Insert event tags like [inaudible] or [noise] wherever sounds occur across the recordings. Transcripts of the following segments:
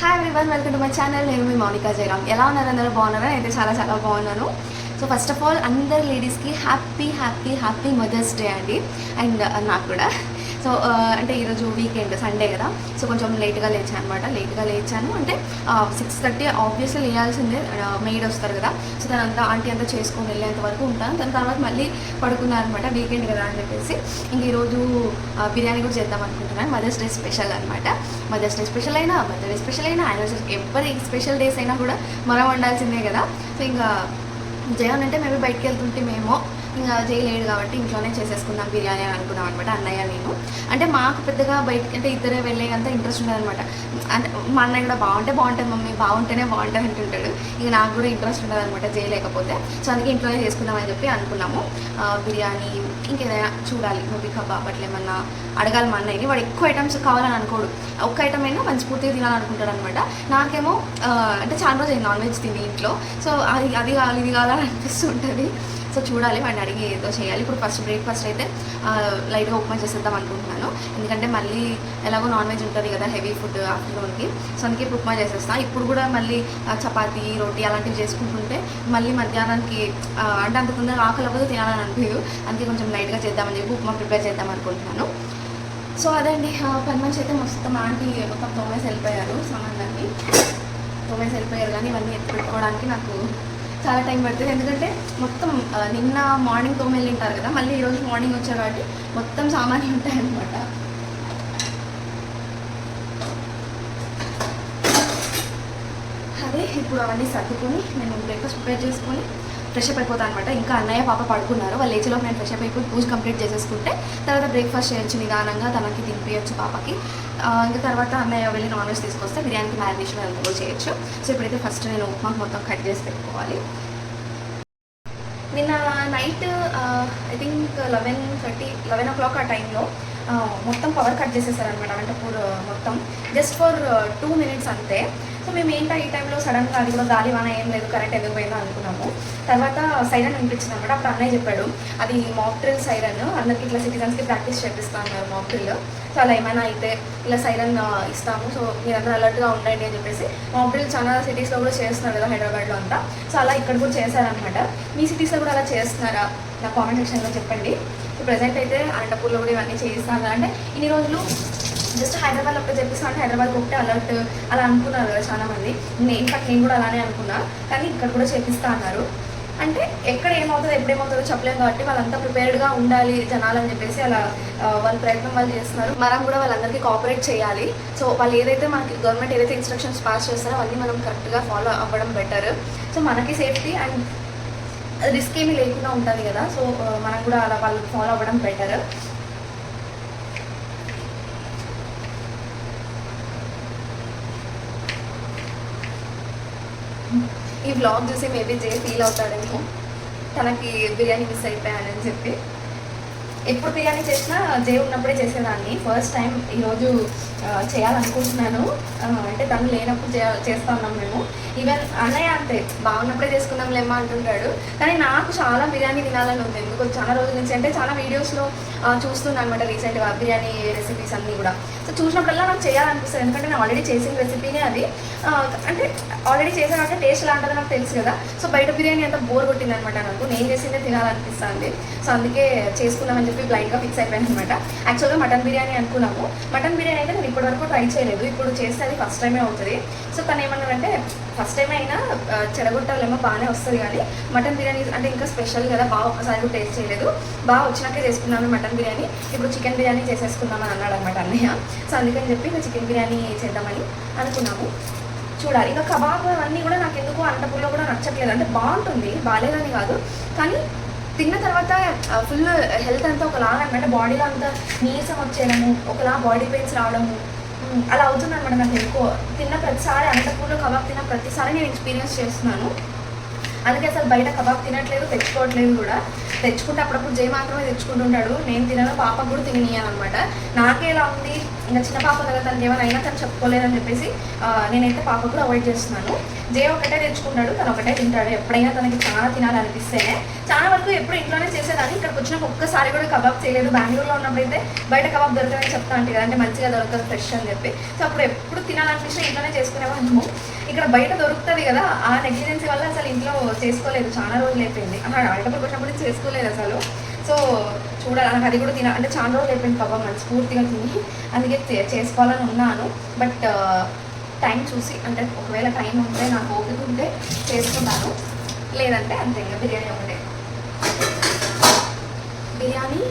Hi everyone welcome to my channel నేను మీ మౌనికా జయరామ్. ఎలా ఉన్నారు అందరూ? బాగున్నారా? అయితే చాలా చాలా బాగున్నాను. సో ఫస్ట్ ఆఫ్ ఆల్ అందరు లేడీస్కి happy happy happy mother's day అండి. అండ్ uh, నాకు కూడా. సో అంటే ఈరోజు వీకెండ్ సండే కదా. సో కొంచెం లేట్గా లేచాను అనమాట లేట్గా లేచాను. అంటే సిక్స్ థర్టీ ఆబ్వియస్లీ లేయాల్సిందే. మెయిడ్ వస్తారు కదా. సో దానంతా ఆంటీ అంతా చేసుకొని వెళ్ళేంత వరకు ఉంటాను. దాని తర్వాత మళ్ళీ పడుకున్నాను అనమాట వీకెండ్ కదా అని చెప్పేసి. ఇంక ఈరోజు బిర్యానీ కూడా చేద్దాం అనుకుంటున్నాను. మదర్స్ డే స్పెషల్ అనమాట మదర్స్ డే స్పెషల్ అయినా బర్త్డే స్పెషల్ అయినా యానివర్సరీ ఎవరి స్పెషల్ డేస్ అయినా కూడా మనం వండాల్సిందే కదా. సో ఇంకా జగన్ అంటే మేము బయటికి వెళ్తుంటే మేము ఇంకా చేయలేడు కాబట్టి ఇంట్లోనే చేసేసుకుందాం బిర్యానీ అని అనుకున్నాం అనమాట అన్నయ్య నేను. అంటే మాకు పెద్దగా బయట అంటే ఇద్దరే వెళ్ళే అంత ఇంట్రెస్ట్ ఉండదనమాట అంటే మా అన్నయ్య కూడా బాగుంటే బాగుంటుంది మమ్మీ బాగుంటేనే బాగుంటుంది అంటుంటాడు. ఇక నాకు కూడా ఇంట్రెస్ట్ ఉండదు అనమాట చేయలేకపోతే. సో అందుకే ఇంట్లోనే చేసుకుందామని చెప్పి అనుకున్నాము. బిర్యానీ ఇంకేదైనా చూడాలి. మేబీ కబాబ్ అట్లా ఏమన్నా అడగాలి మా అన్నయ్యని. వాడు ఎక్కువ ఐటమ్స్ కావాలని అనుకోడు. ఒక్క ఐటమ్ అయినా మంచి పూర్తిగా తినాలనుకుంటాడు అనమాట నాకేమో అంటే చాలా రోజు నాన్ వెజ్ తిని ఇంట్లో. సో అది అది కావాలి ఇది కావాలని అనిపిస్తూ ఉంటుంది సో చూడాలి వాడిని అడిగి ఏదో చేయాలి. ఇప్పుడు ఫస్ట్ బ్రేక్ఫాస్ట్ అయితే లైట్గా ఉప్మా చేసేద్దాం అనుకుంటున్నాను. ఎందుకంటే మళ్ళీ ఎలాగో నాన్ వెజ్ ఉంటుంది కదా హెవీ ఫుడ్ ఆఫ్టర్నూన్కి సో అందుకే ఇప్పుడు ఉప్మా చేసేస్తాను ఇప్పుడు కూడా మళ్ళీ చపాతీ రోటీ అలాంటివి చేసుకుంటుంటే మళ్ళీ మధ్యాహ్నానికి అంటే అంత తొందరగా ఆకలి అవ్వదు తినాలని అనిపించదు. అందుకే కొంచెం లైట్గా చేద్దామని చెప్పి ఉప్మా ప్రిపేర్ చేద్దాం అనుకుంటున్నాను. సో అదండి ఆ, పని మనిషి అయితే మొత్తం ఆంటీ మొత్తం తోమేసి వెళ్ళిపోయారు సామాన్లన్నీ. తోమేసి వెళ్ళిపోయారు కానీ ఇవన్నీ ఎత్తి పెట్టుకోవడానికి నాకు చాలా టైం పడుతుంది. ఎందుకంటే మొత్తం నిన్న మార్నింగ్ తోమ వెళ్ళింటారు కదా మళ్ళీ ఈరోజు మార్నింగ్ వచ్చారు కాబట్టి మొత్తం సామాన్లు ఉంటాయన్నమాట. అదే ఇప్పుడు అవన్నీ సర్దుకొని నేను బ్రేక్ఫాస్ట్ ప్రిపేర్ చేసుకొని ఫ్రెష్ అప్ అయిపోతాను అనమాట ఇంకా అన్నయ్య పాప పడుకున్నారు. వాళ్ళు లేచేలోపు నేను ఫ్రెష్ అప్ అయిపోయి పూజ కంప్లీట్ చేసేసుకుంటే తర్వాత బ్రేక్ఫాస్ట్ చేయొచ్చు నిదానంగా తనకి తినిపించచ్చు పాపకి. ఇంకా తర్వాత అన్నయ్య వెళ్ళి నాన్ వెజ్ తీసుకొస్తే బిర్యానీకి మ్యారినేషన్ అంతా కూడా చేయొచ్చు. సో ఇప్పుడైతే ఫస్ట్ నేను ఉప్మా మొత్తం కట్ చేసి పెట్టుకోవాలి. నిన్న night I think eleven thirty eleven o'clock ఆ టైంలో మొత్తం పవర్ కట్ చేసేసారనమాట అనంతపూర్ మొత్తం. జస్ట్ ఫర్ టూ మినిట్స్ అంతే. సో మేము ఏంటో ఈ టైంలో సడన్గా అది కూడా గాలి వాన ఏం లేదు కరెంట్ ఎందుకు పోయిందో అనుకున్నాము. తర్వాత సైరన్ వినిపించింది అనమాట అప్పుడు అన్నయ్య చెప్పాడు అది మాక్ డ్రిల్ సైరన్ అందరికి ఇట్లా సిటిజన్స్కి ప్రాక్టీస్ చేపిస్తాను మాక్ డ్రిల్ సో అలా ఏమైనా అయితే ఇలా సైరన్ ఇస్తాము. సో మీరందరూ అలర్ట్గా ఉండండి అని చెప్పేసి మాక్ డ్రిల్ చాలా సిటీస్లో కూడా చేస్తున్నారు కదా హైదరాబాద్లో అంతా. సో అలా ఇక్కడ కూడా చేశారనమాట మీ సిటీస్లో కూడా అలా చేస్తున్నారా? నా కామెంట్ సెక్షన్లో చెప్పండి. ప్రజెంట్ అయితే అనంతపూర్లో కూడా ఇవన్నీ చేయిస్తాను అంటే ఇన్ని రోజులు జస్ట్ హైదరాబాద్లో ఒక్క చెప్పేసి అంటే హైదరాబాద్ ఒకటే అలర్ట్ అలా అనుకున్నారు కదా చాలా మంది నేను ఇన్ఫాక్ట్ నేను కూడా అలానే అనుకున్నా. కానీ ఇక్కడ కూడా చేపిస్తా అన్నారు. అంటే ఎక్కడ ఏమవుతుందో ఎప్పుడేమవుతుందో చెప్పలేము కాబట్టి వాళ్ళంతా ప్రిపేర్డ్గా ఉండాలి జనాలు అని చెప్పేసి అలా వాళ్ళు వాళ్ళ ప్రయత్నం వాళ్ళు చేస్తున్నారు. మనం కూడా వాళ్ళందరికీ కోఆపరేట్ చేయాలి. సో వాళ్ళు ఏదైతే మనకి గవర్నమెంట్ ఏదైతే ఇన్స్ట్రక్షన్స్ పాస్ చేస్తారో అవన్నీ మనం కరెక్ట్గా ఫాలో అవ్వడం బెటర్ సో మనకి సేఫ్టీ అండ్ రిస్క్ ఏమీ లేకుండా ఉంటుంది కదా. సో మనం కూడా అలా వాళ్ళు ఫాలో అవ్వడం బెటర్. ఈ వ్లాగ్ చూసి మేబీ జే ఫీల్ అవుతాడేమో. తనకి బిర్యానీ మిస్ అయిపోయానని చెప్పి. ఎప్పుడు బిర్యానీ చేసినా జే ఉన్నప్పుడే చేసేదాన్ని. ఫస్ట్ టైం ఈరోజు చేయాలనుకుంటున్నాను. అంటే తను లేనప్పుడు చే చేస్తా ఉన్నాం మేము. ఈవెన్ అన్నయ్య అంతే బాగున్నప్పుడే చేసుకుందాం లేమ్మా అంటుంటాడు. కానీ నాకు చాలా బిర్యానీ తినాలని ఉంది. ఎందుకు చాలా రోజుల నుంచి అంటే చాలా వీడియోస్లో చూస్తున్నాను అనమాట రీసెంట్గా బిర్యానీ రెసిపీస్ అన్నీ కూడా. సో చూసినప్పుడల్లా నాకు చేయాలనిపిస్తుంది. ఎందుకంటే నేను ఆల్రెడీ చేసిన రెసిపీనే అది. అంటే ఆల్రెడీ చేసాను అంటే టేస్ట్ లాంటిది నాకు తెలుసు కదా. సో బయట బిర్యానీ అంతా బోర్ కొట్టింది అనమాట నాకు. నేను చేసిందే తినాలనిపిస్తుంది. సో అందుకే చేసుకుందామని చెప్పి బ్లైండ్గా ఫిక్స్ అయిపోయాను అనమాట యాక్చువల్గా మటన్ బిర్యానీ అనుకున్నాము. మటన్ బిర్యానీ అయితే నేను ఇప్పటివరకు ట్రై చేయలేదు. ఇప్పుడు చేస్తే అది ఫస్ట్ టైమే అవుతుంది. సో తను ఏమన్నారంటే ఫస్ట్ టైం అయినా చెడగొట్టాలేమో బాగానే వస్తుంది కానీ మటన్ బిర్యానీ అంటే ఇంకా స్పెషల్ కదా. బాగా ఒక్కసారి టేస్ట్ చేయలేదు. బాగా వచ్చినాకే చేసుకున్నాను మటన్ బిర్యానీ. ఇప్పుడు చికెన్ బిర్యానీ చేసేసుకుందామని అన్నాడు అనమాట అన్నయ్య. సో అందుకని చెప్పి ఇంకా చికెన్ బిర్యానీ చేద్దామని అనుకున్నాము. చూడాలి. ఇంకా కబాబ్ అన్నీ కూడా నాకు ఎందుకు అనంతపూర్లో కూడా నచ్చట్లేదు. అంటే బాగుంటుంది. బాగాలేదని కాదు. కానీ తిన్న తర్వాత ఫుల్ హెల్త్ అంతా ఒకలాగా అనమాట బాడీలో అంతా నీరసం వచ్చేయడము ఒకలా బాడీ పెయిన్స్ రావడము అలా అవుతుంది అనమాట నాకు ఎక్కువ. తిన్న ప్రతిసారి అనంతపూర్లో కబాబ్ తిన్న ప్రతిసారి నేను ఎక్స్పీరియన్స్ చేస్తున్నాను. అందుకే అసలు బయట కబాబ్ తినట్లేదు తెచ్చుకోవట్లేదు కూడా. తెచ్చుకుంటే అప్పుడప్పుడు జై మాత్రమే తెచ్చుకుంటుంటాడు. నేను తినను పాప కూడా తిననీయాను అనమాట నాకే ఎలా ఉంది? ఇంకా చిన్న పాప కదా తనకి ఏమైనా అయినా తను చెప్పుకోలేదని చెప్పేసి నేనైతే పాప కూడా అవాయిడ్ చేస్తున్నాను. జే ఒకటే తెచ్చుకుంటాడు తను ఒకటే తింటాడు. ఎప్పుడైనా తనకి చాలా తినాలనిపిస్తేనే. చాలా వరకు ఎప్పుడు ఇంట్లోనే చేసేదాన్ని. ఇక్కడికి వచ్చినాక ఒక్కసారి కూడా కబాబ్ చేయలేదు. బెంగళూరులో ఉన్నప్పుడు అయితే బయట కబాబ్ దొరకదని చెప్తా అంటే కదా అంటే మంచిగా దొరకదు ఫ్రెష్ అని చెప్పి. సో అప్పుడు ఎప్పుడు తినాలనిపిస్తే ఇంట్లోనే చేసుకునేవాళ్ళము. ఇక్కడ బయట దొరుకుతుంది కదా ఆ నెగ్లిజెన్సీ వల్ల అసలు ఇంట్లో చేసుకోలేదు చాలా రోజులు అయిపోయింది అక్కడ బయటకు వచ్చినప్పుడు చేసుకోలేదు అసలు. సో చూడాలి నాకు అది కూడా తిన అంటే చాలా రోజులు అయిపోయింది పాప మంచి పూర్తిగా తిని అందుకే చేసుకోవాలని ఉన్నాను. బట్ టైం చూసి అంటే ఒకవేళ టైం ఉంటే నాకు ఓపిక ఉంటే చేసుకుంటాను. లేదంటే అంతే ఇంకా బిర్యానీ ఒకటే. బిర్యానీ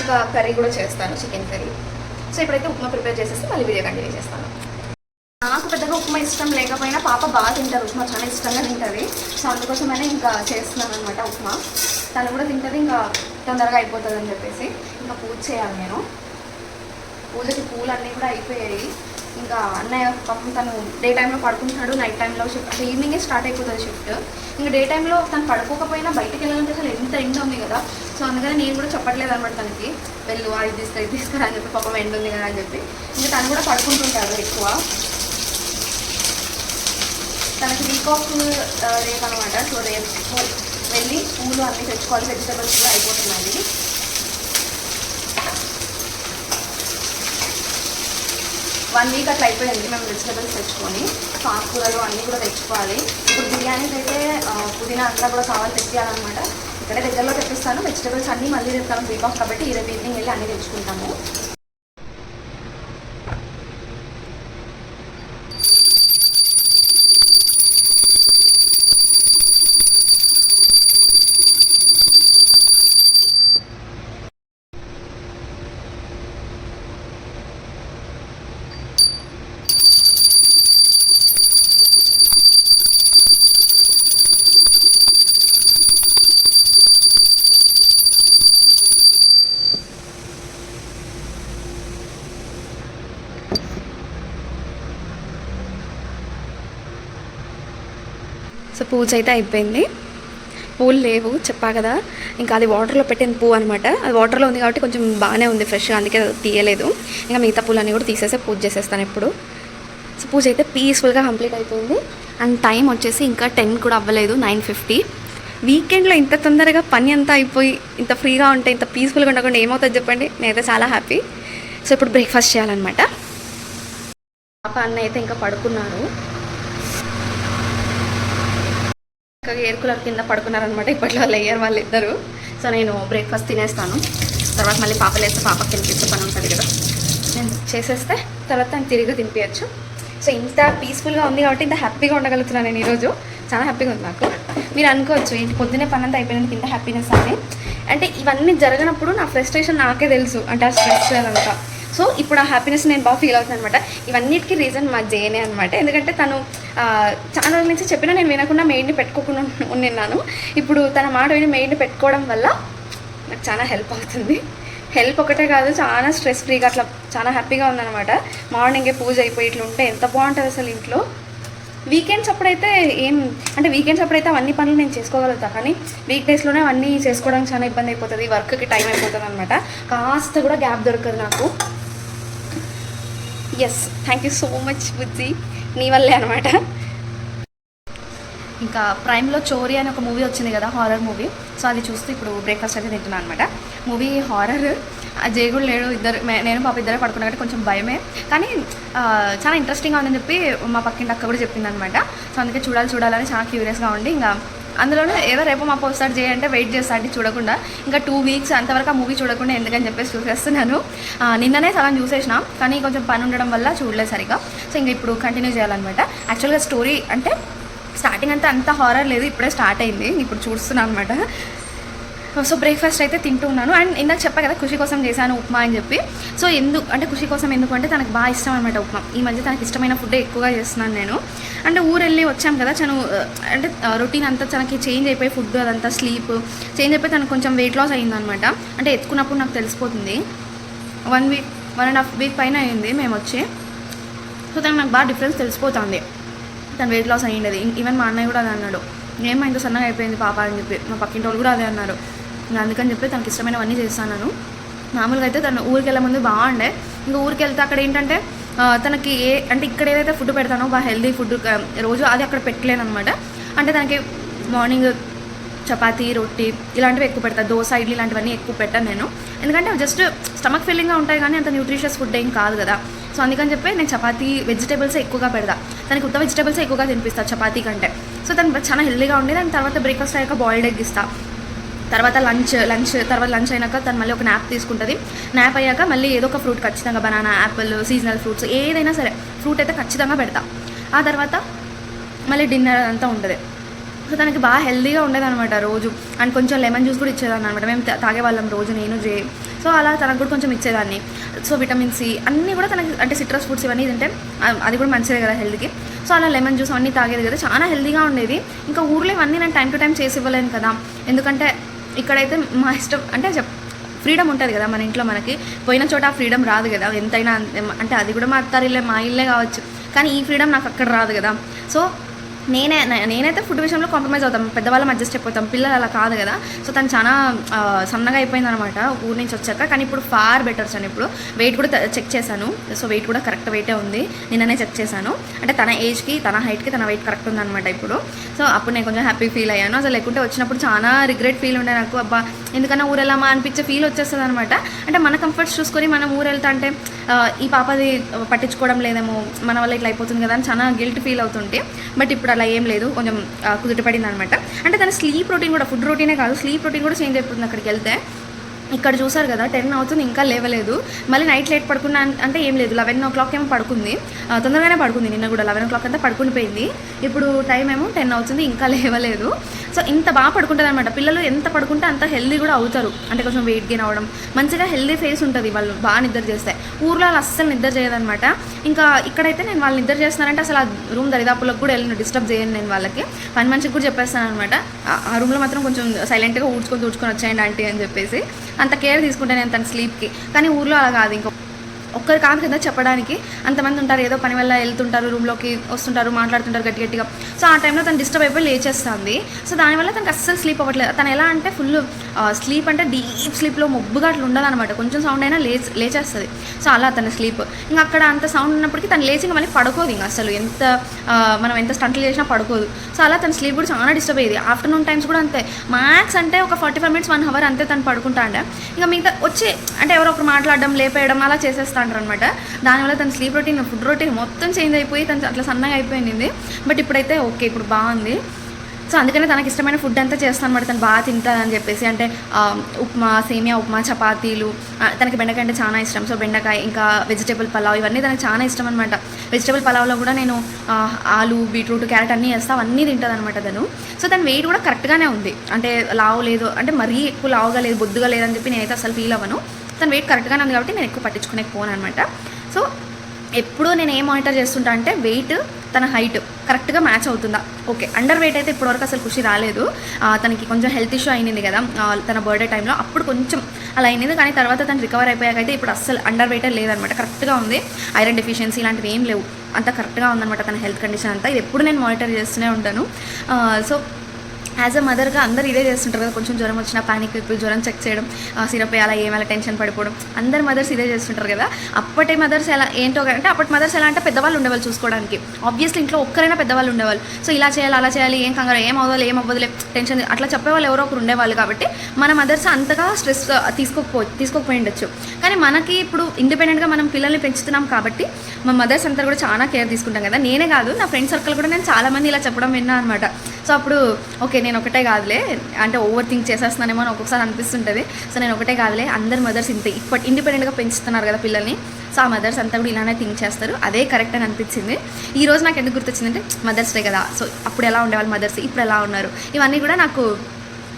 ఇంకా కర్రీ కూడా చేస్తాను చికెన్ కర్రీ. సో ఇప్పుడైతే ఉప్మా ప్రిపేర్ చేసేసి మళ్ళీ బిర్యానీ కంటిన్యూ చేస్తాను. నాకు ఉప్మా ఇష్టం లేకపోయినా పాప బాగా తింటారు ఉప్మా చాలా ఇష్టంగా తింటుంది. సో అందుకోసమైనా ఇంకా చేస్తున్నాను అనమాట ఉప్మా. తను కూడా తింటుంది ఇంకా తొందరగా అయిపోతుంది అని చెప్పేసి ఇంకా పూజ చేయాలి నేను. పూజకి పూలు అన్నీ కూడా అయిపోయాయి. ఇంకా అన్నయ్య పాపం తను డే టైంలో పడుకుంటాడు నైట్ టైంలో షిఫ్ట్ అంటే ఈవినింగే స్టార్ట్ అయిపోతుంది షిఫ్ట్. ఇంకా డే టైంలో తను పడుకోకపోయినా బయటకు వెళ్ళాలంటే అసలు ఎంత ఎండ ఉంది కదా. సో అందుకని నేను కూడా చెప్పట్లేదు అనమాట తనకి వెళ్ళు అది తీసుకురా ఇది తీసుకురా అని చెప్పి పాపం ఎండ ఉంది కదా అని చెప్పి. ఇంకా తను కూడా పడుకుంటుంటాడు ఎక్కువ. తనకి వీక్ ఆఫ్ రేపు అనమాట సో రేపు వెళ్ళి పూలు అన్నీ తెచ్చుకోవాలి. వెజిటబుల్స్ కూడా అయిపోతున్నాయి. వన్ వీక్ అట్లా అయిపోయింది మేము వెజిటబుల్స్ తెచ్చుకొని. ఆకుకూరలు అన్నీ కూడా తెచ్చుకోవాలి. ఇప్పుడు బిర్యానీస్ అయితే పుదీనా అంతా కూడా కావాలి తెచ్చేయాలన్నమాట. ఇక్కడే దగ్గరలో తెప్పిస్తాను. వెజిటబుల్స్ అన్నీ మళ్ళీ రేపు తనకు వీక్ ఆఫ్ కాబట్టి ఈ రేపు ఈవినింగ్ వెళ్ళి అన్నీ తెచ్చుకుంటాము. సో పూజ అయితే అయిపోయింది. పూలు లేవు చెప్పా కదా. ఇంకా అది వాటర్లో పెట్టిన పువ్వు అనమాట అది వాటర్లో ఉంది కాబట్టి కొంచెం బాగానే ఉంది ఫ్రెష్గా అందుకే అది తీయలేదు. ఇంకా మిగతా పూలన్నీ కూడా తీసేసి పూజ చేసేస్తాను ఎప్పుడు. సో పూజ అయితే పీస్ఫుల్గా కంప్లీట్ అయిపోయింది. అండ్ టైం వచ్చేసి ఇంకా టెన్ కూడా అవ్వలేదు నైన్ ఫిఫ్టీ. వీకెండ్లో ఇంత తొందరగా పని అంతా అయిపోయి ఇంత ఫ్రీగా ఉంటే ఇంత పీస్ఫుల్గా ఉండకుండా ఏమవుతుంది చెప్పండి? నేనైతే చాలా హ్యాపీ. సో ఇప్పుడు బ్రేక్ఫాస్ట్ చేయాలన్నమాట. పాప అన్న అయితే ఇంకా పడుకున్నారు. చక్కగా ఎయిర్ కూలర్ కింద పడుకున్నారనమాట ఇప్పట్లో లేయర్ వాళ్ళు ఇద్దరు సో నేను బ్రేక్ఫాస్ట్ తినేస్తాను. తర్వాత మళ్ళీ పాప లేస్తే పాపకి తినిపించే పని ఉంటుంది కదా. నేను చేసేస్తే తర్వాత తను తిరిగి తినిపించచ్చు సో ఇంత పీస్ఫుల్గా ఉంది కాబట్టి ఇంత హ్యాపీగా ఉండగలుగుతున్నాను నేను ఈరోజు. చాలా హ్యాపీగా ఉంది నాకు. మీరు అనుకోవచ్చు ఏంటి పొద్దునే పని అంతా అయిపోయినందుకు ఇంత హ్యాపీనెస్ అని. అంటే ఇవన్నీ జరగనప్పుడు నా ఫ్రస్ట్రేషన్ నాకే తెలుసు. అంటే ఆ స్ట్రెస్ అదంతా సో ఇప్పుడు ఆ హ్యాపీనెస్ నేను బాగా ఫీల్ అవుతాను అనమాట ఇవన్నిటికీ రీజన్ మా జేనే అనమాట ఎందుకంటే తను చాలా రోజుల నుంచి చెప్పినా నేను వినకుండా మెయిడ్ని పెట్టుకోకుండా ఉన్నాను ఇప్పుడు తన మాట విని మెయిడ్ని పెట్టుకోవడం వల్ల నాకు చాలా హెల్ప్ అవుతుంది. హెల్ప్ ఒకటే కాదు చాలా స్ట్రెస్ ఫ్రీగా అట్లా చాలా హ్యాపీగా ఉందన్నమాట. మార్నింగే పూజ అయిపోయి ఇట్లా ఉంటే ఎంత బాగుంటుంది అసలు ఇంట్లో. వీకెండ్స్ అప్పుడైతే ఏం అంటే వీకెండ్స్ అప్పుడైతే అవన్నీ పనులు నేను చేసుకోగలుగుతా. కానీ వీక్ డేస్లోనే అవన్నీ చేసుకోవడానికి చాలా ఇబ్బంది అయిపోతుంది. వర్క్కి టైం అయిపోతుంది అనమాట కాస్త కూడా గ్యాప్ దొరకదు నాకు. Yes thank you so much బుజ్జి. నీ వల్లే అనమాట ఇంకా ప్రైమ్లో చోరీ అని ఒక మూవీ వచ్చింది కదా హారర్ మూవీ సో అది చూస్తూ ఇప్పుడు బ్రేక్ఫాస్ట్ అయితే తింటున్నాను అనమాట మూవీ హారర్ జే కూడా లేడు ఇద్దరు నేను పాప ఇద్దరే పడుకున్నా కొంచెం భయమే. కానీ చాలా ఇంట్రెస్టింగ్గా ఉందని చెప్పి మా పక్కింటి అక్క కూడా చెప్పింది అనమాట సో అందుకే చూడాలి చూడాలని చాలా క్యూరియస్గా ఉండి ఇంకా అందులోనే ఏదో రేపు మా పోస్టార్ చేయంటే వెయిట్ చేస్తాంటి చూడకుండా. ఇంకా టూ వీక్స్ అంతవరకు ఆ మూవీ చూడకుండా ఎందుకని చెప్పేసి చూసేస్తున్నాను. నిన్ననే సగం చూసేసిన కానీ కొంచెం పని ఉండడం వల్ల చూడలేదు సరిగా. సో ఇంకా ఇప్పుడు కంటిన్యూ చేయాలన్నమాట. యాక్చువల్గా స్టోరీ అంటే స్టార్టింగ్ అంతా అంత హారర్ లేదు ఇప్పుడే స్టార్ట్ అయింది. ఇప్పుడు చూస్తున్నాను అనమాట Uh, సో బ్రేక్ఫాస్ట్ అయితే తింటున్నాను అండ్ ఇందాక చెప్పా కదా ఖుషి కోసం చేశాను ఉప్మా అని చెప్పి. సో ఎందుకు అంటే ఖుషి కోసం ఎందుకు అంటే తనకు బాగా ఇష్టం అనమాట ఉప్మా. ఈ మధ్య తనకి ఇష్టమైన ఫుడ్ ఎక్కువగా చేస్తున్నాను నేను. అంటే ఊరు వెళ్ళి వచ్చాం కదా తను uh, అంటే uh, రొటీన్ అంతా తనకి చేంజ్ అయిపోయి ఫుడ్ అదంతా స్లీప్ చేంజ్ అయిపోయి తనకు కొంచెం వెయిట్ లాస్ అయిందనమాట అంటే ఎత్తుకున్నప్పుడు నాకు తెలిసిపోతుంది. One week one and half week పైన అయింది మేము వచ్చి. సో తనకు నాకు బాగా డిఫరెన్స్ తెలిసిపోతుంది. తను వెయిట్ లాస్ అయ్యింది ఈవెన్ మా అన్నయ్య కూడా అది అన్నాడు. ఏమో ఇంత సన్నగా అయిపోయింది పాప అని చెప్పి. మా పక్కింటి వాళ్ళు కూడా అదే అన్నారు. అందుకని చెప్పి తనకి ఇష్టమైనవన్నీ చేస్తాను మామూలుగా అయితే తను ఊరికి వెళ్ళే ముందు బాగుండే. ఇంకా ఊరికి వెళ్తే అక్కడ ఏంటంటే తనకి ఏ అంటే ఇక్కడ ఏదైతే ఫుడ్ పెడతానో బాగా హెల్దీ ఫుడ్ రోజు అది అక్కడ పెట్టలేను అనమాట అంటే తనకి మార్నింగ్ చపాతీ రొట్టి ఇలాంటివి ఎక్కువ పెడతా. దోశ ఇడ్లీ ఇలాంటివన్నీ ఎక్కువ పెట్టాను నేను. ఎందుకంటే జస్ట్ స్టమక్ ఫిల్లింగ్గా ఉంటాయి కానీ అంత న్యూట్రిషియస్ ఫుడ్ ఏం కాదు కదా. సో అందుకని చెప్పి నేను చపాతీ వెజిటేబుల్స్ ఎక్కువగా పెడతా. తనకి ఉత్త వెజిటేబుల్స్ ఎక్కువగా తినిపిస్తా చపాతీ కంటే. సో తను చాలా హెల్దీగా ఉండేది. దాని తర్వాత బ్రేక్ఫాస్ట్ అయ్యాక బాయిల్డ్ ఎగ్ ఇస్తా. తర్వాత లంచ్ లంచ్ తర్వాత లంచ్ అయినాక తను మళ్ళీ ఒక నాప్ తీసుకుంటుంది. నాప్ అయ్యాక మళ్ళీ ఏదో ఒక ఫ్రూట్ ఖచ్చితంగా బనానా యాపిల్ సీజనల్ ఫ్రూట్స్ ఏదైనా సరే ఫ్రూట్ అయితే ఖచ్చితంగా పెడతా. ఆ తర్వాత మళ్ళీ డిన్నర్ అంతా ఉంటుంది. సో తనకి బాగా హెల్దీగా ఉండేదన్నమాట రోజు. అండ్ కొంచెం లెమన్ జ్యూస్ కూడా ఇచ్చేదాన్ని అనమాట మేము తాగే తాగేవాళ్ళం రోజు నేను జే. సో అలా తనకు కూడా కొంచెం ఇచ్చేదాన్ని. సో విటమిన్ సి అన్నీ కూడా తనకి అంటే సిట్రస్ ఫుడ్స్ ఇవన్నీ తింటే అది కూడా మంచిదే కదా హెల్త్కి సో అలా లెమన్ జ్యూస్ అన్నీ తాగేది కదా. చాలా హెల్దీగా ఉండేది. ఇంకా ఊర్లో ఇవన్నీ నేను టైం టు టైం చేసి ఇవ్వలేను కదా. ఎందుకంటే ఇక్కడైతే మా ఇష్టం అంటే చెప్ ఫ్రీడమ్ ఉంటుంది కదా మన ఇంట్లో మనకి. పోయిన చోట ఆ ఫ్రీడమ్ రాదు కదా ఎంతైనా అంటే అది కూడా మా అత్తారిల్లే మా ఇల్లే కావచ్చు. కానీ ఈ ఫ్రీడమ్ నాకు అక్కడ రాదు కదా. సో నేనే నేనైతే ఫుడ్ విషయంలో కాంప్రమైజ్ అవుతాం. పెద్దవాళ్ళం అడ్జస్ట్ అయిపోతాం పిల్లలు అలా కాదు కదా. సో తను చాలా సన్నగా అయిపోయింది అనమాట ఊరి నుంచి వచ్చాక. కానీ ఇప్పుడు ఫార్ బెటర్ సార్ ఇప్పుడు. వెయిట్ కూడా చెక్ చేశాను. సో వెయిట్ కూడా కరెక్ట్ వెయిటే ఉంది. నిన్ననే చెక్ చేశాను. అంటే తన ఏజ్కి తన హైట్కి తన వెయిట్ కరెక్ట్ ఉందన్నమాట ఇప్పుడు. సో అప్పుడు నేను కొంచెం హ్యాపీ ఫీల్ అయ్యాను. అసలు లేకుంటే వచ్చినప్పుడు చాలా రిగ్రెట్ ఫీల్ ఉండే నాకు. అబ్బా ఎందుకన్నా ఊరెళ్ళామా అనిపించే ఫీల్ వచ్చేస్తుంది అనమాట అంటే మన కంఫర్ట్స్ చూసుకొని మనం ఊరు వెళ్తా అంటే ఈ పాపది పట్టించుకోవడం లేదేమో. మన వల్ల ఇట్లా అయిపోతుంది కదా అని చాలా గిల్ట్ ఫీల్ అవుతుంటే. బట్ ఇప్పుడు అలా ఏం లేదు. కొంచెం ఆ, కుదుట పడింది అనమాట అంటే తన స్లీప్ రొటీన్ కూడా ఫుడ్ రొటీనే కాదు స్లీప్ రొటీన్ కూడా చేంజ్ అయిపోతుంది అక్కడికి వెళ్తే. ఇక్కడ చూసారు కదా టెన్ అవుతుంది ఇంకా లేవలేదు. మళ్ళీ నైట్ లేట్ పడుకున్నా అంటే ఏం లేదు లెవెన్ ఓ క్లాక్ ఏమో పడుకుంది. తొందరగానే పడుకుంది నిన్న కూడా లెవెన్ ఓ క్లాక్ అంతా పడుకుని పోయింది. ఇప్పుడు టైం ఏమో టెన్ అవుతుంది ఇంకా [laughs] లేవలేదు. సో ఇంత బాగా పడుకుంటుంది అనమాట పిల్లలు ఎంత పడుకుంటే అంత హెల్దీ కూడా అవుతారు. అంటే కొంచెం వెయిట్ గెయిన్ అవ్వడం. మంచిగా హెల్దీ ఫేస్ ఉంటుంది వాళ్ళు బాగా నిద్ర చేస్తే. ఊర్లో వాళ్ళు అస్సలు నిద్ర చేయదనమాట ఇంకా ఇక్కడైతే నేను వాళ్ళు నిద్ర చేస్తున్నారంటే అసలు ఆ రూమ్ దరిదాపులకు కూడా వెళ్ళిన డిస్టర్బ్ చేయను నేను వాళ్ళకి. పని మనిషికి కూడా చెప్పేస్తాను అనమాట ఆ రూమ్లో మాత్రం కొంచెం సైలెంట్గా ఊడ్చుకొని ఊడ్చుకొని వచ్చేయండి ఆంటీ అని చెప్పేసి. అంత కేర్ తీసుకుంటాను నేను తన స్లీప్కి కానీ ఊర్లో అలా కాదు. ఇంకో ఒక్కరు కాదు కదా చెప్పడానికి అంతమంది ఉంటారు. ఏదో పని వల్ల వెళ్తుంటారు రూమ్లోకి వస్తుంటారు మాట్లాడుతుంటారు గట్టి గట్టిగా. సో ఆ టైంలో తను డిస్టర్బ్ అయిపోయి లేచేస్తుంది. సో దానివల్ల తనకు అస్సలు స్లీప్ అవ్వట్లేదు. తను ఎలా అంటే ఫుల్ స్లీప్ అంటే డీప్ స్లీప్లో మొబ్బుగా అట్లా ఉండదన్నమాట కొంచెం సౌండ్ అయినా లేచ లేచేస్తుంది. సో అలా తన స్లీప్ ఇంకా అక్కడ అంత సౌండ్ ఉన్నప్పటికీ తను లేచి ఇంకా మళ్ళీ పడుకోదు ఇంకా అసలు ఎంత మనం ఎంత స్టంట్లు చేసినా పడుకోదు. సో అలా తన స్లీప్ కూడా చాలా డిస్టర్బ్ అయ్యేది. ఆఫ్టర్నూన్ టైమ్స్ కూడా అంతే. మ్యాక్స్ అంటే ఒక forty five minutes one hour అంతే తను పడుకుంటా అండే ఇంకా మిగతా వచ్చి అంటే ఎవరో ఒకరు మాట్లాడడం లేపేయడం అలా చేసేస్తాను అంటారు అనమాట దానివల్ల తన స్లీప్ రొటీన్ ఫుడ్ రొటీన్ మొత్తం చేంజ్ అయిపోయి తను అట్లా సన్నగా అయిపోయింది. బట్ ఇప్పుడైతే ఓకే ఇప్పుడు బాగుంది. సో అందుకనే తనకి ఇష్టమైన ఫుడ్ అంతా చేస్తాను అనమాట తను బాగా తింటుందని చెప్పేసి అంటే ఉప్మా సేమియా ఉప్మా చపాతీలు తనకి బెండకాయ అంటే చాలా ఇష్టం. సో బెండకాయ ఇంకా వెజిటేబుల్ పలావ్ ఇవన్నీ తనకి చాలా ఇష్టం అనమాట వెజిటేబుల్ పలావ్లో కూడా నేను ఆలు బీట్రూట్ క్యారెట్ అన్నీ వేస్తా అవన్నీ తింటుంది అనమాట తను. సో తన వెయిట్ కూడా కరెక్ట్గానే ఉంది. అంటే లావు లేదు. అంటే మరీ ఎక్కువ లావుగా లేదు బొద్దుగా లేదని చెప్పి నేనైతే అసలు ఫీల్ అవ్వను. తన వెయిట్ కరెక్ట్గానే ఉంది కాబట్టి నేను ఎక్కువ పట్టించుకునే పోను అనమాట సో ఎప్పుడూ నేను ఏం మానిటర్ చేస్తుంటా అంటే వెయిట్ తన హైట్ కరెక్ట్గా మ్యాచ్ అవుతుందా? ఓకే అండర్ వెయిట్ అయితే ఇప్పటివరకు అసలు ఖుషి రాలేదు. తనకి కొంచెం హెల్త్ ఇష్యూ అయింది కదా తన బర్త్డే టైంలో అప్పుడు కొంచెం అలా అయింది కానీ తర్వాత తను రికవర్ అయిపోయాకైతే ఇప్పుడు అస్సలు అండర్ వెయిటే లేదనమాట కరెక్ట్గా ఉంది. ఐరన్ డెఫిషియన్సీ ఇలాంటివి ఏం లేవు. అంత కరెక్ట్గా ఉందనమాట తన హెల్త్ కండిషన్ అంతా. ఇది ఎప్పుడు నేను మానిటర్ చేస్తూనే ఉంటాను. సో యాజ్ అ మదర్గా అందరు ఇదే చేస్తుంటారు కదా కొంచెం జ్వరం వచ్చినా పానిక్ అయిపోయి జ్వరం చెక్ చేయడం సిరప్ వేయాలా ఏమైనా టెన్షన్ పడిపోవడం అందరు మదర్స్ ఇదే చేస్తుంటారు కదా. అప్పటి మదర్స్ ఎలా ఏంటో అంటే అప్పటి మదర్స్ ఎలా అంటే పెద్దవాళ్ళు ఉండేవాళ్ళు చూసుకోవడానికి. ఆబ్వియస్లీ ఇంట్లో ఒక్కరైనా పెద్దవాళ్ళు ఉండేవాళ్ళు. సో ఇలా చేయాలి అలా చేయాలి ఏం కంగారు ఏం అవ్వదు ఏం అవ్వదులే టెన్షన్ అట్లా చెప్పేవాళ్ళు ఎవరో ఒకరు ఉండేవాళ్ళు కాబట్టి మన మదర్స్ అంతగా స్ట్రెస్ తీసుకోకపో తీసుకోకపోయి ఉండొచ్చు. కానీ మనకి ఇప్పుడు ఇండిపెండెంట్గా మనం పిల్లల్ని పెంచుతున్నాం కాబట్టి మా మదర్స్ అంతా కూడా చాలా కేర్ తీసుకుంటాం కదా. నేనే కాదు నా ఫ్రెండ్ సర్కిల్ కూడా నేను చాలామంది ఇలా చెప్పడం విన్నా అనమాట సో అప్పుడు ఓకే నేను ఒకటే కాదులే అంటే ఓవర్ థింక్ చేసేస్తున్నానేమో అని ఒక్కొక్కసారి అనిపిస్తుంటుంది. సో నేను ఒకటే కాదులే అందరు మదర్స్ ఇంత. ఇప్పటి ఇండిపెండెంట్గా పెంచుతున్నారు కదా పిల్లల్ని. సో ఆ మదర్స్ అంతా కూడా ఇలానే థింక్ చేస్తారు. అదే కరెక్ట్ అని అనిపించింది. ఈ రోజు నాకు ఎందుకు గుర్తొచ్చిందంటే మదర్స్ డే కదా. సో అప్పుడు ఎలా ఉండేవాళ్ళు మదర్స్ ఇప్పుడు ఎలా ఉన్నారు? ఇవన్నీ కూడా నాకు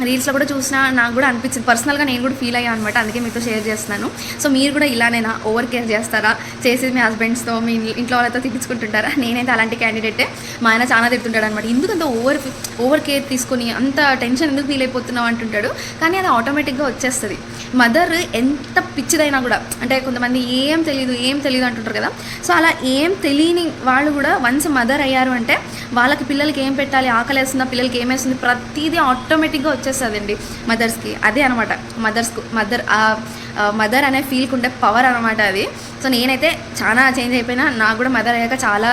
రీల్స్లో కూడా చూసినా నాకు కూడా అనిపించింది. పర్సనల్గా నేను కూడా ఫీల్ అయ్యాను అనమాట అందుకే మీతో షేర్ చేస్తున్నాను. సో మీరు కూడా ఇలానేనా? ఓవర్ కేర్ చేస్తారా? చేసేది మీ హస్బెండ్స్తో మీ ఇంట్లో వాళ్ళతో తిప్పించుకుంటుంటారా? నేనైతే అలాంటి క్యాండిడేటే. మా ఆయన చాలా తిడుతుంటాడు అనమాట ఎందుకంత ఓవర్ ఓవర్ కేర్ తీసుకొని అంత టెన్షన్ ఎందుకు ఫీల్ అయిపోతున్నావు అంటుంటాడు. కానీ అది ఆటోమేటిక్గా వచ్చేస్తుంది. మదర్ ఎంత పిచ్చిదైనా కూడా అంటే కొంతమంది ఏం తెలియదు ఏం తెలియదు అంటుంటారు కదా. సో అలా ఏం తెలియని వాళ్ళు కూడా వన్స్ మదర్ అయ్యారు అంటే వాళ్ళకి పిల్లలకి ఏం పెట్టాలి? ఆకలి వేస్తుందా పిల్లలకి ఏం వేస్తుంది? ప్రతిదీ ఆటోమేటిక్గా వచ్చేస్తుందండి మదర్స్కి. అదే అనమాట మదర్స్కు మదర్ మదర్ అనే ఫీల్కి ఉండే పవర్ అనమాట అది. సో నేనైతే చాలా చేంజ్ అయిపోయినా నాకు కూడా మదర్ అయ్యాక చాలా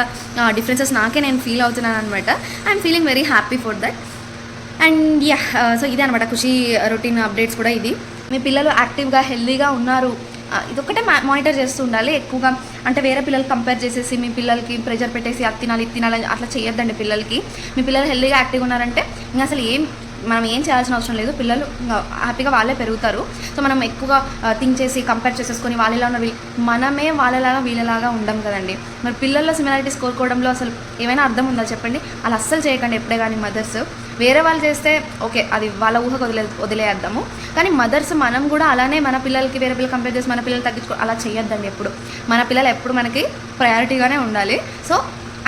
డిఫరెన్సెస్ నాకే నేను ఫీల్ అవుతున్నాను అనమాట. I'm feeling very happy for that and yeah so ఇదే అనమాట ఖుషి రొటీన్ అప్డేట్స్ కూడా ఇది. మీ పిల్లలు యాక్టివ్గా హెల్దీగా ఉన్నారు. ఇదొక్కటే మా మానిటర్ చేస్తూ ఉండాలి. ఎక్కువగా అంటే వేరే పిల్లలు కంపేర్ చేసేసి మీ పిల్లలకి ప్రెషర్ పెట్టేసి అది తినాలి ఇది తినాలి అట్లా చేయొద్దండి పిల్లలకి. మీ పిల్లలు హెల్దీగా యాక్టివ్గా ఉన్నారంటే ఇంకా అసలు ఏం మనం ఏం చేయాల్సిన అవసరం లేదు. పిల్లలు హ్యాపీగా వాళ్ళే పెరుగుతారు. సో మనం ఎక్కువగా థింక్ చేసి కంపేర్ చేసేసుకొని వాళ్ళలా ఉన్న మనమే వాళ్ళలాగా వీళ్ళలాగా ఉండం కదండి. మరి పిల్లల్లో సిమిలారిటీస్ కోరుకోవడంలో అసలు ఏమైనా అర్థం ఉందా చెప్పండి? అలా అస్సలు చేయకండి ఎప్పుడే కానీ మదర్స్ వేరే వాళ్ళు చేస్తే ఓకే అది వాళ్ళ ఊహకు వదిలే వదిలేద్దాము. కానీ మదర్స్ మనం కూడా అలానే మన పిల్లలకి వేరే పిల్లలు కంపేర్ చేసి మన పిల్లలు తగ్గించుకో అలా చేయొద్దండి ఎప్పుడు. మన పిల్లలు ఎప్పుడు మనకి ప్రయారిటీగానే ఉండాలి. సో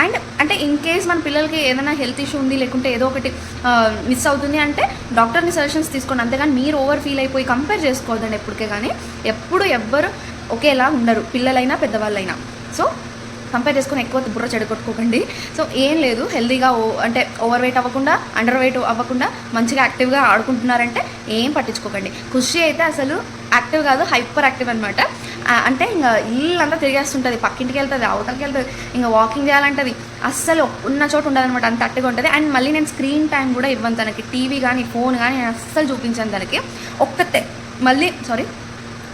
అండ్ అంటే ఇన్ కేస్ మన పిల్లలకి ఏదైనా హెల్త్ ఇష్యూ ఉంది లేకుంటే ఏదో ఒకటి మిస్ అవుతుంది అంటే డాక్టర్ని సజెషన్స్ తీసుకోండి. అంతేగాని మీరు ఓవర్ ఫీల్ అయిపోయి కంపేర్ చేసుకోవద్దండి ఎప్పటికే కానీ ఎప్పుడు ఎవ్వరు ఒకేలా ఉండరు పిల్లలైనా పెద్దవాళ్ళైనా. సో కంపేర్ చేసుకుని ఎక్కువ బుర్ర చెడగొట్టుకోకండి. సో ఏం లేదు హెల్తీగా ఓ అంటే ఓవర్ వెయిట్ అవ్వకుండా అండర్ వెయిట్ అవ్వకుండా మంచిగా యాక్టివ్గా ఆడుకుంటున్నారంటే ఏం పట్టించుకోకండి. ఖుషి అయితే అసలు యాక్టివ్ కాదు హైపర్ యాక్టివ్ అనమాట అంటే ఇంకా ఇల్లంతా తిరిగేస్తుంటుంది పక్కింటికి వెళ్తుంది అవతలకి వెళ్తుంది ఇంకా వాకింగ్ చేయాలంటది. అస్సలు ఉన్న చోట ఉండదనమాట అంత అట్టుగా ఉంటుంది. అండ్ మళ్ళీ నేను స్క్రీన్ టైం కూడా ఇవ్వను తనకి టీవీ కానీ ఫోన్ కానీ నేను అస్సలు చూపించాను తనకి. ఒక్కతే మళ్ళీ సారీ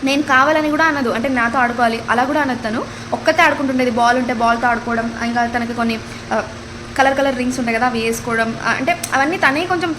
నేను కావాలని కూడా అనదు. అంటే నాతో ఆడుకోవాలి అలా కూడా అనదు తను. ఒక్కతే ఆడుకుంటుండేది బాల్ ఉంటే బాల్తో ఆడుకోవడం ఇంకా తనకి కొన్ని కలర్ కలర్ రింగ్స్ ఉంటాయి కదా అవి వేసుకోవడం అంటే అవన్నీ తనే కొంచెం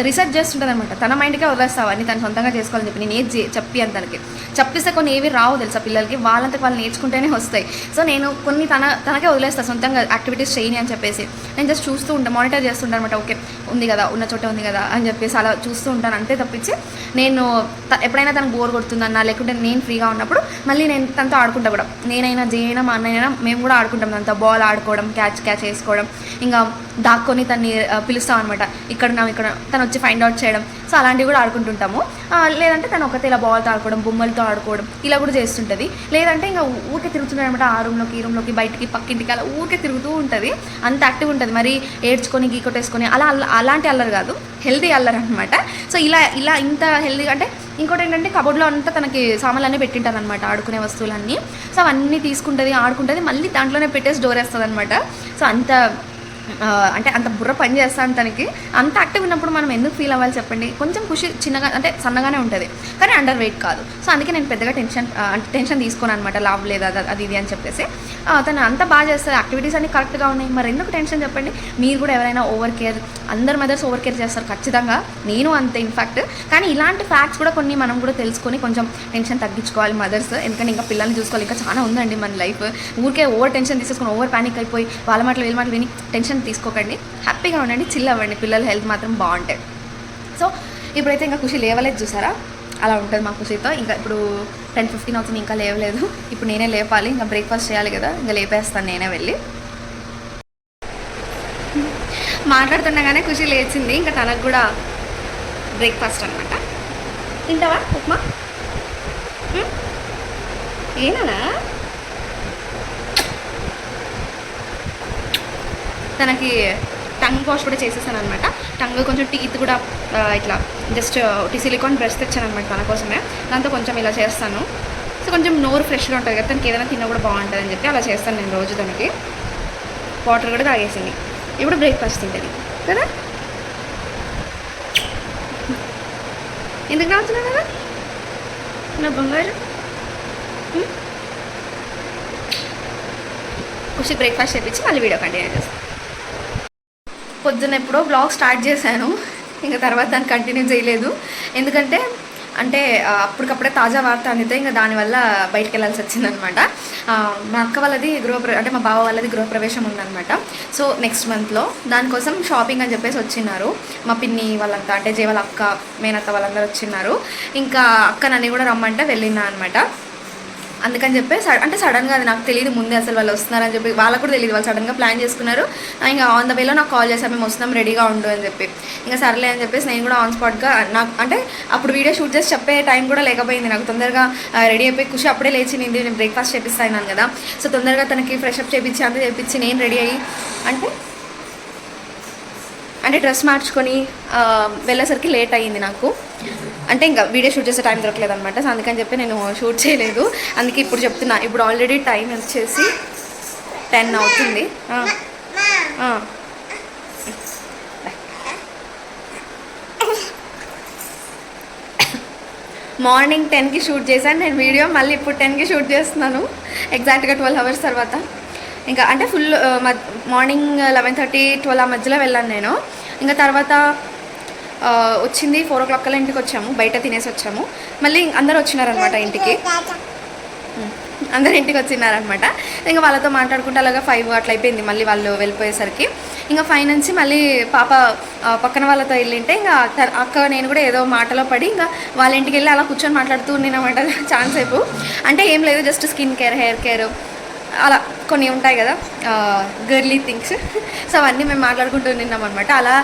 రీసెర్చ్ చేస్తుంటుంది అనమాట తన మైండ్కే వదిలేస్తా అవన్నీ తను సొంతంగా చేసుకోవాలని చెప్పి. నేను ఏది చే- చెప్పి అని తనకి. చెప్పిస్తే కొన్ని ఏవి రావు తెలుసా పిల్లలకి? వాళ్ళంతకు వాళ్ళు నేర్చుకుంటేనే వస్తాయి. సో నేను కొన్ని తన తనకే వదిలేస్తా సొంతంగా యాక్టివిటీస్ చేయని అని చెప్పేసి. నేను జస్ట్ చూస్తూ ఉంటాను మానిటర్ చేస్తుంటాను అనమాట ఓకే ఉంది కదా ఉన్న చోట ఉంది కదా అని చెప్పేసి అలా చూస్తూ ఉంటాను. అంతే తప్పించి నేను త- ఎప్పుడైనా తనకు బోర్ కొడుతుందన్నా లేకుంటే నేను ఫ్రీగా ఉన్నప్పుడు మళ్ళీ నేను తనతో ఆడుకుంటా కూడా. నేనైనా జైనా మా అన్నయ్యైనా మేము కూడా ఆడుకుంటాం తనతో. బాల్ ఆడుకోవడం క్యాచ్ క్యాచ్ వేసుకోవడం. ఇంకా దాక్కొని తన్ని పిలుస్తాం అనమాట ఇక్కడ నా ఇక్కడ తను వచ్చి ఫైండ్ అవుట్ చేయడం. సో అలాంటివి కూడా ఆడుకుంటుంటాము. లేదంటే తను ఒకతే ఇలా బాల్తో ఆడుకోవడం బొమ్మలతో ఆడుకోవడం ఇలా కూడా చేస్తుంటుంది. లేదంటే ఇంకా ఊరికే తిరుగుతుంది అనమాట ఆ రూమ్లోకి ఈ రూమ్లోకి బయటికి పక్కింటికి అలా ఊరికే తిరుగుతూ ఉంటుంది. అంత యాక్టివ్ ఉంటుంది. మరి ఏడ్చుకొని గీకొట్టేసుకొని అలా అల్ల- అలాంటి అల్లరి కాదు. హెల్దీ అల్లరి అనమాట సో ఇలా ఇలా ఇంత హెల్దీగా అంటే ఇంకోటి ఏంటంటే కబోర్డ్లో అంతా తనకి సామాన్లన్నీ పెట్టింటారు అనమాట ఆడుకునే వస్తువులన్నీ. సో అవన్నీ తీసుకుంటుంది ఆడుకుంటుంది. మళ్ళీ దాంట్లోనే పెట్టేసి డోర్ వేస్తుంది అనమాట సో అంత అంటే అంత బుర్ర పని చేస్తాను తనకి. అంత యాక్టివ్ ఉన్నప్పుడు మనం ఎందుకు ఫీల్ అవ్వాలి చెప్పండి? కొంచెం ఖుషి చిన్నగా అంటే సన్నగానే ఉంటుంది. కానీ అండర్ వెయిట్ కాదు. సో అందుకే నేను పెద్దగా టెన్షన్ అంటే టెన్షన్ తీసుకోను అనమాట లావ్ లేదా అది- అది ఇది అని చెప్పేసి. తను అంత బాగా చేస్తుంది. యాక్టివిటీస్ అన్ని కరెక్ట్గా ఉన్నాయి. మరి ఎందుకు టెన్షన్ చెప్పండి? మీరు కూడా ఎవరైనా ఓవర్ కేర్ అందరు మదర్స్ ఓవర్ కేర్ చేస్తారు ఖచ్చితంగా. నేను అంతే ఇన్ఫాక్ట్ కానీ ఇలాంటి ఫ్యాక్ట్స్ కూడా కొన్ని మనం కూడా తెలుసుకొని కొంచెం టెన్షన్ తగ్గించుకోవాలి మదర్స్ ఎందుకంటే ఇంకా పిల్లల్ని చూసుకోవాలి. ఇంకా చాలా ఉందండి మన లైఫ్ ఊరికే ఓవర్ టెన్షన్ తీసేసుకొని ఓవర్ ప్యానిక్ అయిపోయి వాళ్ళ మాటలు వీళ్ళ మాటలు విని టెన్షన్ తీసుకోకండి. హ్యాపీగా ఉండండి చిల్ అవ్వండి. పిల్లల హెల్త్ మాత్రం బాగుంటాయి. సో ఇప్పుడైతే ఇంకా ఖుషి లేవలేదు చూసారా? అలా ఉంటుంది మా ఖుషితో. ఇంకా ఇప్పుడు టెన్ ఫిఫ్టీన్ అవుతుంది ఇంకా లేవలేదు. ఇప్పుడు నేనే లేపాలి ఇంకా బ్రేక్ఫాస్ట్ చేయాలి కదా ఇంకా లేపేస్తాను నేనే వెళ్ళి. మాట్లాడుతుండగానే ఖుషి లేచింది. ఇంకా తనకు కూడా బ్రేక్ఫాస్ట్ అనమాట తింటావా ఉప్మా? ఏనా తనకి టంగ్ వాష్ కూడా చేసేసాను అనమాట టంగ్ కొంచెం టీత్ కూడా ఇట్లా జస్ట్ ఒకటి సిలికాన్ బ్రష్ తెచ్చాను అనమాట తన కోసమే. దాంతో కొంచెం ఇలా చేస్తాను. సో కొంచెం నోరు ఫ్రెష్గా ఉంటుంది కదా తనకి ఏదైనా తిన్నా కూడా బాగుంటుంది అని చెప్పి అలా చేస్తాను నేను రోజు తనకి. వాటర్ కూడా తాగేసింది. ఇప్పుడు బ్రేక్ఫాస్ట్ తింటుంది. కదా? ఎందుకు కావచ్చు కదా? నా బంగారు. ఉమ్? ఖుషి బ్రేక్ఫాస్ట్ చేయించి మళ్ళీ వీడియో కంటిన్యూ చేస్తాను. పొద్దున్న ఎప్పుడో బ్లాగ్ స్టార్ట్ చేశాను. ఇంకా తర్వాత దాన్ని కంటిన్యూ చేయలేదు. ఎందుకంటే అంటే అప్పటికప్పుడే తాజా వార్త అందితే ఇంకా దానివల్ల బయటికి వెళ్ళాల్సి వచ్చిందనమాట. మా అక్క వాళ్ళది గృహప్ర అంటే మా బావ వాళ్ళది గృహప్రవేశం ఉందనమాట. సో నెక్స్ట్ మంత్లో దానికోసం షాపింగ్ అని చెప్పేసి వచ్చినారు మా పిన్ని వాళ్ళంతా అంటే జే వాళ్ళ అక్క మేనత్త వాళ్ళందరూ వచ్చిన్నారు. ఇంకా అక్క నన్ను కూడా రమ్మంటే వెళ్ళినా అనమాట అందుకని చెప్పి అంటే సడన్గా అది నాకు తెలియదు ముందే అసలు వాళ్ళు వస్తున్నారని చెప్పి వాళ్ళకు కూడా తెలియదు. వాళ్ళు సడన్గా ప్లాన్ చేసుకున్నారు. ఇంకా ఆన్ ద వేలో నాకు కాల్ చేసాం మేము వస్తున్నాం రెడీగా ఉండు అని చెప్పి. ఇంకా సర్లే అని చెప్పేసి నేను కూడా ఆన్ స్పాట్గా నాకు అంటే అప్పుడు వీడియో షూట్ చేసి చెప్పే టైం కూడా లేకపోయింది. నాకు తొందరగా రెడీ అయిపోయి ఖుషి అప్పుడే లేచి నింది నేను బ్రేక్ఫాస్ట్ చేపిస్తాను కదా. సో తొందరగా తనకి ఫ్రెష్ అప్ చేపించి అంతా చేపించి నేను రెడీ అయ్యి అంటే అంటే డ్రెస్ మార్చుకొని వెళ్ళేసరికి లేట్ అయ్యింది నాకు. అంటే ఇంకా వీడియో షూట్ చేసే టైం దొరకలేదు అనమాట సో అందుకని చెప్పి నేను షూట్ చేయలేదు. అందుకే ఇప్పుడు చెప్తున్నా. ఇప్పుడు ఆల్రెడీ టైం వచ్చేసి టెన్ అవుతుంది. మార్నింగ్ టెన్కి షూట్ చేశాను. నేను వీడియో మళ్ళీ ఇప్పుడు టెన్కి షూట్ చేస్తున్నాను. ఎగ్జాక్ట్గా ట్వెల్వ్ అవర్స్ తర్వాత. ఇంకా అంటే full morning eleven thirty twelve ఆ మధ్యలో వెళ్ళాను నేను. ఇంకా తర్వాత వచ్చింది ఫోర్ ఓ క్లాక్ కల్లా ఇంటికి వచ్చాము బయట తినేసి వచ్చాము. మళ్ళీ అందరూ వచ్చినారనమాట ఇంటికి. అందరు ఇంటికి వచ్చినారనమాట ఇంకా వాళ్ళతో మాట్లాడుకుంటే అలాగా ఫైవ్ అట్లా అయిపోయింది మళ్ళీ వాళ్ళు వెళ్ళిపోయేసరికి. ఇంకా ఫైవ్ నుంచి మళ్ళీ పాప పక్కన వాళ్ళతో వెళ్ళింటే ఇంకా అక్క నేను కూడా ఏదో మాటలో పడి ఇంకా వాళ్ళ ఇంటికి వెళ్ళి అలా కూర్చొని మాట్లాడుతూ ఉన్నానమాట ఛాన్స్ అయిపో అంటే ఏం లేదు just skin care hair care. అలా కొన్ని ఉంటాయి కదా గర్లీ థింగ్స్ సో అవన్నీ మేము మాట్లాడుకుంటూ నిన్నాం అనమాట అలా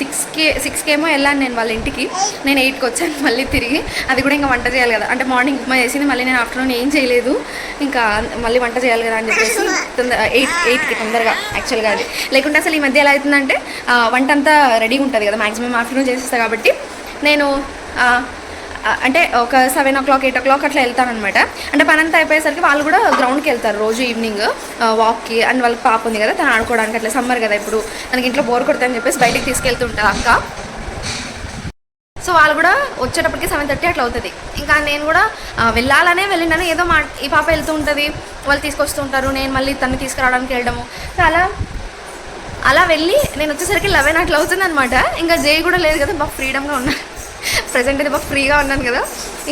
సిక్స్కి సిక్స్కేమో వెళ్ళాను నేను వాళ్ళ ఇంటికి. నేను ఎయిట్కి వచ్చాను మళ్ళీ తిరిగి. అది కూడా ఇంకా వంట చేయాలి కదా. అంటే మార్నింగ్ ఉప్మా చేసింది మళ్ళీ నేను ఆఫ్టర్నూన్ ఏం చేయలేదు. ఇంకా మళ్ళీ వంట చేయాలి కదా అని చెప్పేసి తొందర ఎయిట్ ఎయిట్కి తొందరగా యాక్చువల్గా అది. లేకుంటే అసలు ఈ మధ్య ఎలా అవుతుందంటే వంట అంతా రెడీగా ఉంటుంది కదా. మ్యాక్సిమం ఆఫ్టర్నూన్ చేసేస్తా కాబట్టి నేను అంటే ఒక seven o'clock eight o'clock అట్లా వెళ్తానమాట అంటే పని అంతా అయిపోయేసరికి వాళ్ళు కూడా గ్రౌండ్కి వెళ్తారు రోజు ఈవినింగ్ వాక్కి అండ్ వాళ్ళకి పాప ఉంది కదా తను ఆడుకోవడానికి అట్లా సమ్మర్ కదా ఇప్పుడు. మనకి ఇంట్లో బోర్ కొడతాయని చెప్పేసి బయటికి తీసుకెళ్తుంటారు అక్క. సో వాళ్ళు కూడా వచ్చేటప్పటికి సెవెన్ థర్టీ అట్లా అవుతుంది. ఇంకా నేను కూడా వెళ్ళాలనే వెళ్ళినాను. ఏదో మా ఈ పాప వెళ్తూ ఉంటుంది. వాళ్ళు తీసుకొస్తుంటారు నేను మళ్ళీ తను తీసుకురావడానికి వెళ్ళడము. సో అలా అలా వెళ్ళి నేను వచ్చేసరికి లెవెన్ అట్లా అవుతుంది అనమాట ఇంకా జై కూడా లేదు కదా బాగా ఫ్రీడమ్గా ఉన్నారు ప్రజెంట్ అయితే బాగా ఫ్రీగా ఉన్నాను కదా.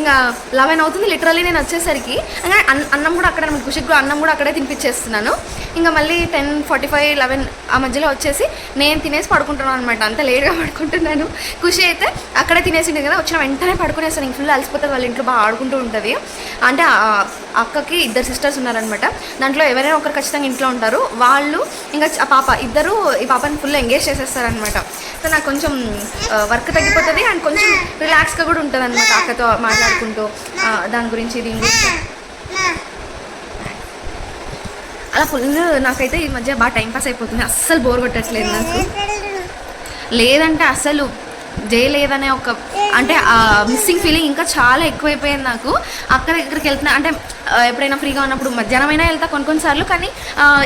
ఇంకా లెవెన్ అవుతుంది లిటరల్లీ నేను వచ్చేసరికి. ఇంకా అన్నం కూడా అక్కడ కుషికి కూడా అన్నం కూడా అక్కడే తినిపించేస్తున్నాను ఇంకా మళ్ళీ టెన్ ఫార్టీ ఫైవ్ లెవెన్ ఆ మధ్యలో వచ్చేసి నేను తినేసి పడుకుంటున్నాను అనమాట. అంత లేట్గా పడుకుంటున్నాను. ఖుషి అయితే అక్కడే తినేసింది కదా వచ్చిన వెంటనే పడుకునేస్తాను. ఇంక ఫుల్ అలసిపోతుంది వాళ్ళ ఇంట్లో బాగా ఆడుకుంటూ ఉంటుంది. అంటే అక్కకి ఇద్దరు సిస్టర్స్ ఉన్నారనమాట దాంట్లో ఎవరైనా ఒకరు ఖచ్చితంగా ఇంట్లో ఉంటారు. వాళ్ళు ఇంకా ఆ పాప ఇద్దరు ఈ పాపని ఫుల్ ఎంగేజ్ చేసేస్తారనమాట సో నాకు కొంచెం వర్క్ తగ్గిపోతుంది అండ్ కొంచెం రిలాక్స్గా కూడా ఉంటుంది అనమాట అక్కతో మాట్లాడుకుంటూ. దాని గురించి దీని గురించి. అలా ఫుల్ నాకైతే ఈ మధ్య బాగా టైంపాస్ అయిపోతుంది. అస్సలు బోర్ కొట్టట్లేదు నాకు. లేదంటే అసలు జయలేదనే ఒక అంటే ఆ మిస్సింగ్ ఫీలింగ్ ఇంకా చాలా ఎక్కువైపోయింది నాకు. అక్కడ దగ్గరికి వెళ్తున్నా అంటే ఎప్పుడైనా ఫ్రీగా ఉన్నప్పుడు మధ్యాహ్నం అయినా వెళ్తా కొన్ని కొన్నిసార్లు కానీ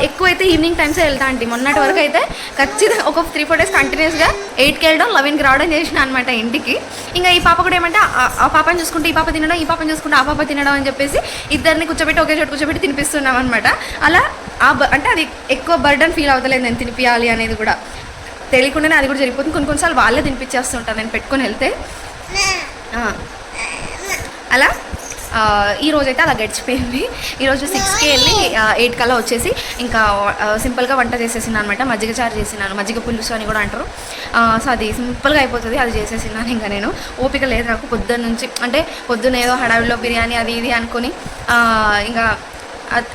ఎక్కువైతే ఈవినింగ్ టైమ్సే వెళ్తా అండి మొన్నటి వరకు అయితే ఖచ్చితంగా ఒక త్రీ ఫోర్ డేస్ కంటిన్యూస్గా ఎయిట్కి వెళ్ళడం లెవెన్కి రావడం చేసిన అనమాట ఇంటికి. ఇంకా ఈ పాప కూడా ఏమంటే ఆ- ఆ పాపని చూసుకుంటే ఈ పాప తినడం ఈ పాపని చూసుకుంటే ఆ పాప తినడం అని చెప్పేసి ఇద్దరిని కూర్చోబెట్టి ఒకే చోటు కూర్చోబెట్టి తినిపిస్తున్నాం అనమాట అలా ఆ బ- అంటే అది ఎక్కువ బర్డన్ ఫీల్ అవుతలేదు నేను తినిపియాలి అనేది కూడా. తెలియకుండానే అది కూడా జరిగిపోతుంది. కొన్ని కొన్నిసార్లు వాళ్ళే తినిపించేస్తుంటాను నేను పెట్టుకొని వెళ్తే. అలా ఈ రోజు అయితే అలా గడిచిపోయింది. ఈరోజు సిక్స్కి వెళ్ళి ఎయిట్ కల్లా వచ్చేసి ఇంకా సింపుల్గా వంట చేసేసినాను అనమాట మజ్జిగ చారు చేసినాను. మజ్జిగ పులుసు అని కూడా అంటారు. సో అది సింపుల్గా అయిపోతుంది. అది చేసేసినాను ఇంకా నేను. ఓపిక లేదు నాకు పొద్దున్న నుంచి అంటే పొద్దున్న ఏదో హడావిలో బిర్యానీ అది ఇది అనుకొని ఇంకా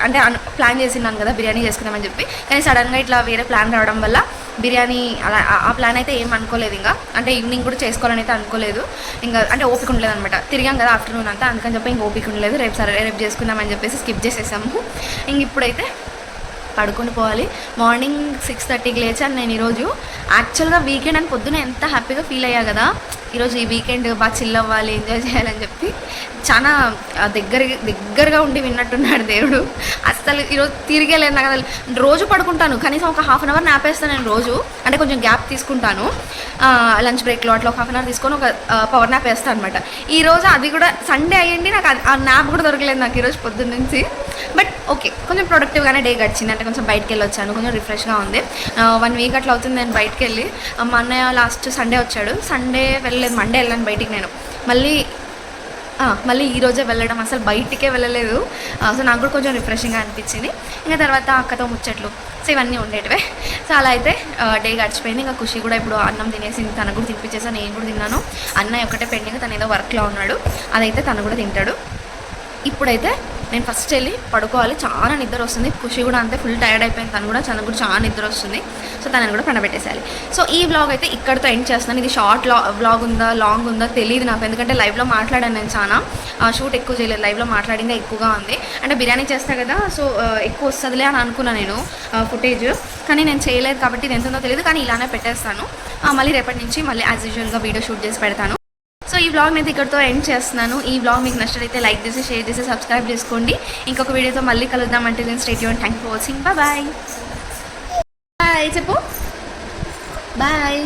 అంటే అను- ప్లాన్ చేసిన్నాను కదా బిర్యానీ చేసుకుందామని చెప్పి. కానీ సడన్గా ఇట్లా వేరే ప్లాన్ రావడం వల్ల బిర్యానీ అలా ఆ- ఆ ప్లాన్ అయితే ఏం అనుకోలేదు ఇంకా. అంటే ఈవినింగ్ కూడా చేసుకోవాలని అయితే అనుకోలేదు. ఇంకా అంటే ఓపిక ఉండలేదు అనమాట తిరిగాం కదా ఆఫ్టర్నూన్ అంతా అందుకని చెప్పి ఇంక ఓపిక ఉండలేదు. రేపు సరే రేపు చేసుకుందామని చెప్పేసి స్కిప్ చేసేసాము. ఇంక ఇప్పుడైతే పడుకొని పోవాలి. మార్నింగ్ సిక్స్ థర్టీకి లేచాను నేను ఈరోజు. యాక్చువల్గా వీకెండ్ అని పొద్దున ఎంత హ్యాపీగా ఫీల్ అయ్యా కదా. ఈరోజు ఈ వీకెండ్ బాగా చిల్ అవ్వాలి ఎంజాయ్ చేయాలని చెప్పి చాలా దగ్గర దగ్గరగా ఉండి విన్నట్టున్నాడు దేవుడు. అస్సలు ఈరోజు తిరిగే లేదు నాకు అసలు. రోజు పడుకుంటాను కనీసం ఒక హాఫ్ అన్ అవర్ నాపేస్తాను నేను రోజు. అంటే కొంచెం గ్యాప్ తీసుకుంటాను. లంచ్ బ్రేక్లో అట్లా ఒక హాఫ్ అన్ అవర్ తీసుకొని ఒక పవర్ నాప్ వేస్తాను అనమాట ఈరోజు అది కూడా సండే అయ్యండి నాకు అది- ఆ నాప్ కూడా దొరకలేదు నాకు ఈరోజు పొద్దున్న నుంచి ఓకే కొంచెం ప్రొడక్టివ్గానే డే గడిచింది. అంటే కొంచెం బయటకు వెళ్ళి వచ్చాను కొంచెం రిఫ్రెష్గా ఉంది. వన్ వీక్ అట్లా అవుతుంది నేను బయటకు వెళ్ళి మా అన్నయ్య లాస్ట్ సండే వచ్చాడు. సండే వెళ్ళలేదు మండే వెళ్ళాను బయటికి నేను. మళ్ళీ మళ్ళీ ఈ రోజే వెళ్ళడం అసలు బయటికే వెళ్ళలేదు. సో నాకు కూడా కొంచెం రిఫ్రెషింగ్గా అనిపించింది. ఇంకా తర్వాత అక్కతో ముచ్చట్లు. సో ఇవన్నీ ఉండేటివే. సో అలా అయితే డే గడిచిపోయింది. ఇంకా ఖుషి కూడా ఇప్పుడు అన్నం తినేసింది తనకు కూడా తినిపించేసా నేను కూడా తిన్నాను. అన్నయ్య ఒకటే పెండింగ్ తను ఏదో వర్క్లో ఉన్నాడు. అదైతే తను కూడా తింటాడు. ఇప్పుడైతే నేను ఫస్ట్ వెళ్ళి పడుకోవాలి. చాలా నిద్ర వస్తుంది. ఖుషి కూడా అంతే. ఫుల్ టైర్డ్ అయిపోయింది. తను కూడా చాలా కూడా చాలా నిద్ర వస్తుంది. సో తనని కూడా పండబెట్టేసేయాలి. సో ఈ బ్లాగ్ అయితే ఇక్కడితో ఎండ్ చేస్తున్నాను. ఇది షార్ట్ బ్లాగ్ ఉందా లాంగ్ ఉందా తెలియదు నాకు. ఎందుకంటే లైవ్లో మాట్లాడాను నేను చాలా. షూట్ ఎక్కువ చేయలేదు. లైవ్లో మాట్లాడిందే ఎక్కువగా ఉంది. అంటే బిర్యానీ చేస్తా కదా సో ఎక్కువ వస్తుందిలే అని అనుకున్నాను నేను ఫుటేజ్ కానీ నేను చేయలేదు కాబట్టి ఇది ఎంత ఉందో తెలియదు కానీ ఇలానే పెట్టేస్తాను. మళ్ళీ రేపటి నుంచి మళ్ళీ యాజ్ యూజువల్గా వీడియో షూట్ చేసి పెడతాను. సో ఈ వ్లాగ్ నేను ఇక్కడితో ఎండ్ చేస్తున్నాను. ఈ బ్లాగ్ మీకు నచ్చినట్లయితే లైక్ చేసి షేర్ చేసి సబ్స్క్రైబ్ చేసుకోండి. ఇంకొక వీడియోతో మళ్ళీ కలుద్దాం. అంటే నేను stay Yoon thank for watching bye bye చెప్పు. బాయ్